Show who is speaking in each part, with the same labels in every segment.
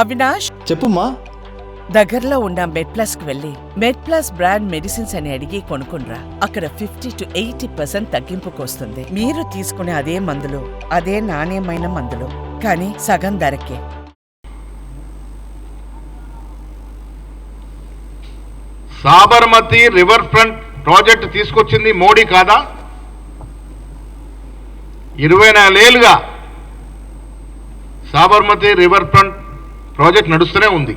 Speaker 1: అవినాష్?
Speaker 2: చెప్పుమా
Speaker 1: దగ్గరలో ఉన్న మెడ్ ప్లస్కు వెళ్ళి మెడ్ ప్లస్ బ్రాండ్ మెడిసిన్స్ అని అడిగి కొనుక్కునరా అక్కడ ఫిఫ్టీ టు ఎయిటీ పర్సెంట్ తగ్గింపుకు వస్తుంది మీరు తీసుకునే అదే మందులు అదే నాణ్యమైన మందులు. కానీ సగం ధరకే.
Speaker 3: సాబర్మతి రివర్ ఫ్రంట్ ప్రాజెక్ట్ తీసుకొచ్చింది మోడీ కాదా? ఇరవై నాలుగేళ్ళుగా సాబర్మతి రివర్ ఫ్రంట్ ప్రాజెక్ట్ నడుస్తూనే ఉంది.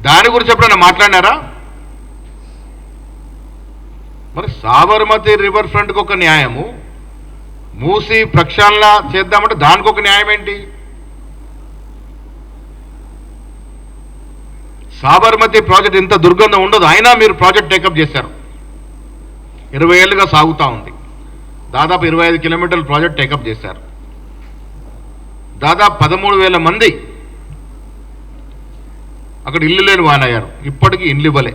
Speaker 3: దాని గురించి ఎప్పుడైనా మాట్లాడినారా? మరి సాబర్మతి రివర్ ఫ్రంట్కి ఒక న్యాయము మూసి ప్రక్షాళన చేద్దామంటే దానికి ఒక న్యాయం ఏంటి? సాబర్మతి ప్రాజెక్ట్ ఇంత దుర్గంధం ఉండదు అయినా మీరు ప్రాజెక్ట్ టేకప్ చేశారు. ఇరవై ఏళ్ళుగా సాగుతూ ఉంది. దాదాపు ఇరవై ఐదు కిలోమీటర్ల ప్రాజెక్ట్ టేకప్ చేశారు. దాదాపు పదమూడు వేల మంది అక్కడ ఇల్లు లేని వానయ్యారు ఇప్పటికీ ఇల్లు ఇవ్వలే.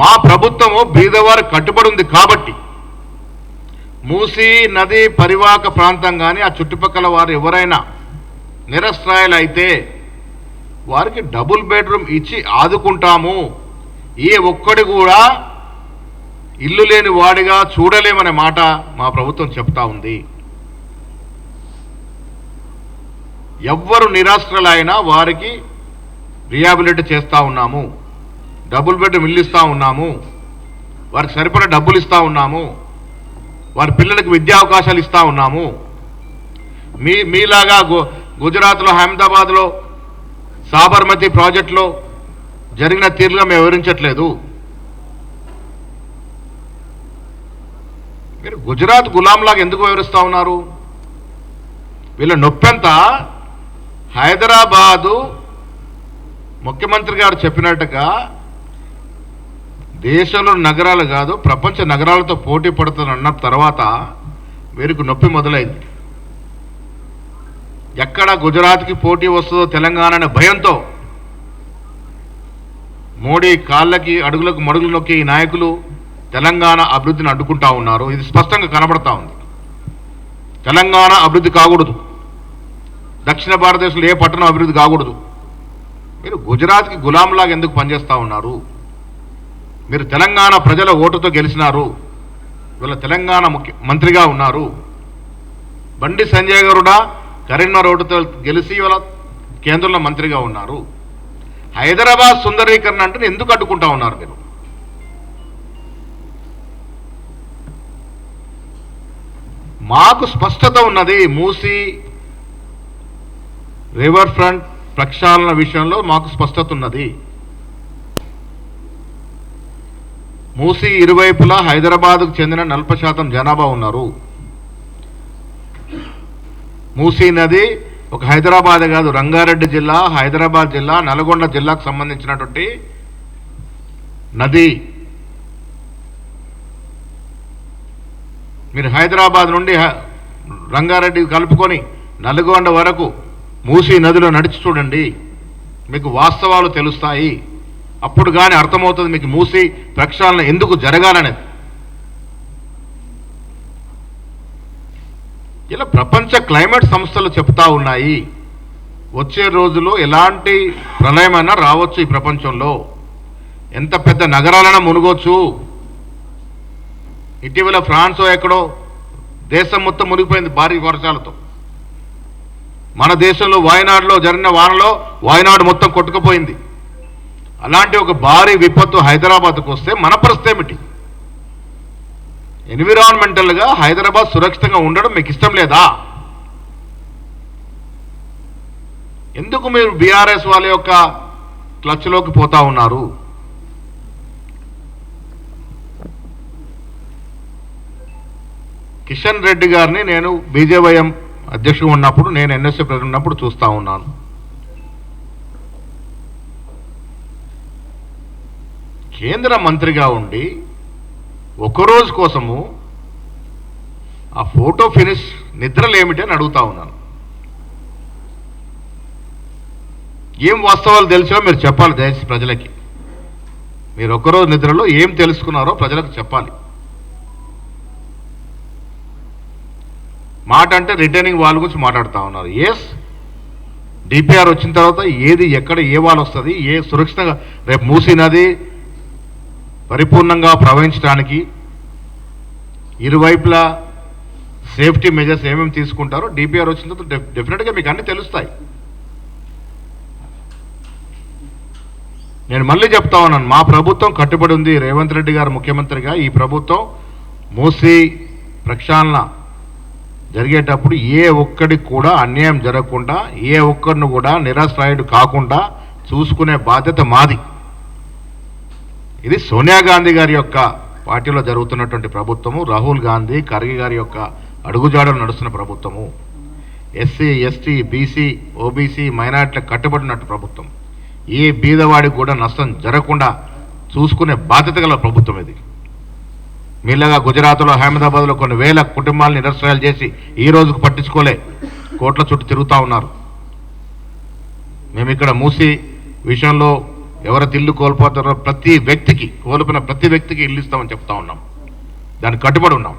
Speaker 3: మా ప్రభుత్వము బీదవారు కట్టుబడి ఉంది కాబట్టి మూసీ నది పరివాహక ప్రాంతం కానీ ఆ చుట్టుపక్కల వారు ఎవరైనా నిరస్త్రాయులు అయితే వారికి డబుల్ బెడ్రూమ్ ఇచ్చి ఆదుకుంటాము. ఏ ఒక్కడి కూడా ఇల్లు లేని వాడిగా చూడలేమనే మాట మా ప్రభుత్వం చెప్తా ఉంది. ఎవ్వరు నిరాశ్రలైనా వారికి రియాబిలిటీ చేస్తూ ఉన్నాము. డబుల్ బెడ్ ఇల్లు ఇస్తూ ఉన్నాము. వారికి సరిపడా డబ్బులు ఇస్తూ ఉన్నాము. వారి పిల్లలకు విద్యా అవకాశాలు ఇస్తూ ఉన్నాము. మీ మీలాగా గు గుజరాత్లో అహ్మదాబాద్లో సాబర్మతి ప్రాజెక్టులో జరిగిన తీరుగా మేము వివరించట్లేదు. మీరు గుజరాత్ గులాంలాగా ఎందుకు వివరిస్తూ ఉన్నారు? వీళ్ళ నొప్పెంత? హైదరాబాదు ముఖ్యమంత్రి గారు చెప్పినట్టుగా దేశంలో నగరాలు కాదు ప్రపంచ నగరాలతో పోటీ పడుతున్న తర్వాత వీరికి నొప్పి మొదలైంది. ఎక్కడ గుజరాత్కి పోటీ వస్తుందో తెలంగాణ అనే భయంతో మోడీ కాళ్ళకి అడుగులకు మడుగులు నొక్కి ఈ నాయకులు తెలంగాణ అభివృద్ధిని అడ్డుకుంటా ఉన్నారు. ఇది స్పష్టంగా కనబడతా ఉంది. తెలంగాణ అభివృద్ధి కాకూడదు. దక్షిణ భారతదేశంలో ఏ పట్టణం అభివృద్ధి కాకూడదు? మీరు గుజరాత్కి గులాంలాగా ఎందుకు పనిచేస్తూ ఉన్నారు? మీరు తెలంగాణ ప్రజల ఓటుతో గెలిచినారు. వీళ్ళ తెలంగాణ ముఖ్య మంత్రిగా ఉన్నారు. బండి సంజయ్ గారుడా కరీంనగర్ ఓటుతో గెలిచి ఇవాళ కేంద్రంలో మంత్రిగా ఉన్నారు. హైదరాబాద్ సుందరీకరణ అంటే ఎందుకు అడ్డుకుంటా ఉన్నారు మీరు? మాకు స్పష్టత ఉన్నది మూసి రివర్ ఫ్రంట్ ప్రక్షాళన విషయంలో మాకు స్పష్టత ఉన్నది మూసి ఇరువైపులా హైదరాబాద్కు చెందిన నలభై శాతం జనాభా ఉన్నారు. మూసీ నది ఒక హైదరాబాద్ కాదు రంగారెడ్డి జిల్లా హైదరాబాద్ జిల్లా నల్గొండ జిల్లాకు సంబంధించినటువంటి నది. మీరు హైదరాబాద్ నుండి హ- రంగారెడ్డి కలుపుకొని నల్గొండ వరకు మూసీ నదిలో నడిచి చూడండి. మీకు వాస్తవాలు తెలుస్తాయి. అప్పుడు కానీ అర్థమవుతుంది మీకు మూసి ప్రక్షాళన ఎందుకు జరగాలనేది. ఇలా ప్రపంచ క్లైమేట్ సంస్థలు చెప్తా ఉన్నాయి. వచ్చే రోజులో ఎలాంటి ప్రళయమైనా రావచ్చు ఈ ప్రపంచంలో. ఎంత పెద్ద నగరాలైనా మునుగొచ్చు. ఇటీవల ఫ్రాన్స్ ఎక్కడో దేశం మొత్తం మునిగిపోయింది భారీ వర్షాలతో. మన దేశంలో వాయనాడులో జరిగిన వానలో వాయనాడు మొత్తం కొట్టుకుపోయింది. అలాంటి ఒక భారీ విపత్తు హైదరాబాద్కు వస్తే మన పరిస్థితి ఏమిటి? ఎన్విరాన్మెంటల్గా హైదరాబాద్ సురక్షితంగా ఉండడం మీకు ఇష్టం లేదా? ఎందుకు మీరు బీఆర్ఎస్ వాళ్ళ యొక్క క్లచ్లోకి పోతా ఉన్నారు? కిషన్ రెడ్డి గారిని నేను బీజేవైఎం అధ్యక్షుడు ఉన్నప్పుడు నేను ఎన్ఎస్ఏ ప్రెసిడెంట్ ఉన్నప్పుడు చూస్తూ ఉన్నాను. కేంద్ర మంత్రిగా ఉండి ఒకరోజు కోసము ఆ ఫోటో ఫినిష్ నిద్రలు ఏమిటి అని అడుగుతా ఉన్నాను. ఏం వాస్తవాలు తెలిసో మీరు చెప్పాలి దేశ ప్రజలకి. మీరు ఒక్కరోజు నిద్రలో ఏం తెలుసుకున్నారో ప్రజలకు చెప్పాలి. మాట అంటే రిటర్నింగ్ వాళ్ళ గురించి మాట్లాడుతూ ఉన్నారు. ఎస్ డిపిఆర్ వచ్చిన తర్వాత ఏది ఎక్కడ ఏ వాళ్ళు వస్తుంది ఏ సురక్షితంగా రేపు మూసీ నది పరిపూర్ణంగా ప్రవహించడానికి ఇరువైపులా సేఫ్టీ మెజర్స్ ఏమేమి తీసుకుంటారో డిపిఆర్ వచ్చిన తర్వాత డెఫినెట్గా మీకు అన్నీ తెలుస్తాయి. నేను మళ్ళీ చెప్తా ఉన్నాను మా ప్రభుత్వం కట్టుబడి ఉంది. రేవంత్ రెడ్డి గారు ముఖ్యమంత్రిగా ఈ ప్రభుత్వం మూసి ప్రక్షాళన జరిగేటప్పుడు ఏ ఒక్కడికి కూడా అన్యాయం జరగకుండా ఏ ఒక్కరిని కూడా నిరాశ్రాయుడు కాకుండా చూసుకునే బాధ్యత మాది. ఇది సోనియా గాంధీ గారి యొక్క పార్టీలో జరుగుతున్నటువంటి ప్రభుత్వము రాహుల్ గాంధీ ఖర్గే గారి యొక్క అడుగుజాడలు నడుస్తున్న ప్రభుత్వము. ఎస్సీ ఎస్టీ బీసీ ఓబీసీ మైనార్టీలకు కట్టుబడినట్టు ప్రభుత్వం. ఏ బీదవాడికి కూడా నష్టం జరగకుండా చూసుకునే బాధ్యత గల ప్రభుత్వం ఇది. మీలాగా గుజరాత్లో అహ్మదాబాద్లో కొన్ని వేల కుటుంబాలను నిరసనాలు చేసి ఈ రోజుకు పట్టించుకోలే. కోట్ల చుట్టూ తిరుగుతూ ఉన్నారు. మేము ఇక్కడ మూసి విషయంలో ఎవరైతే ఇల్లు కోల్పోతారో ప్రతి వ్యక్తికి కోల్పోయిన ప్రతి వ్యక్తికి ఇల్లు ఇస్తామని చెప్తా ఉన్నాం. దానికి కట్టుబడి ఉన్నాం.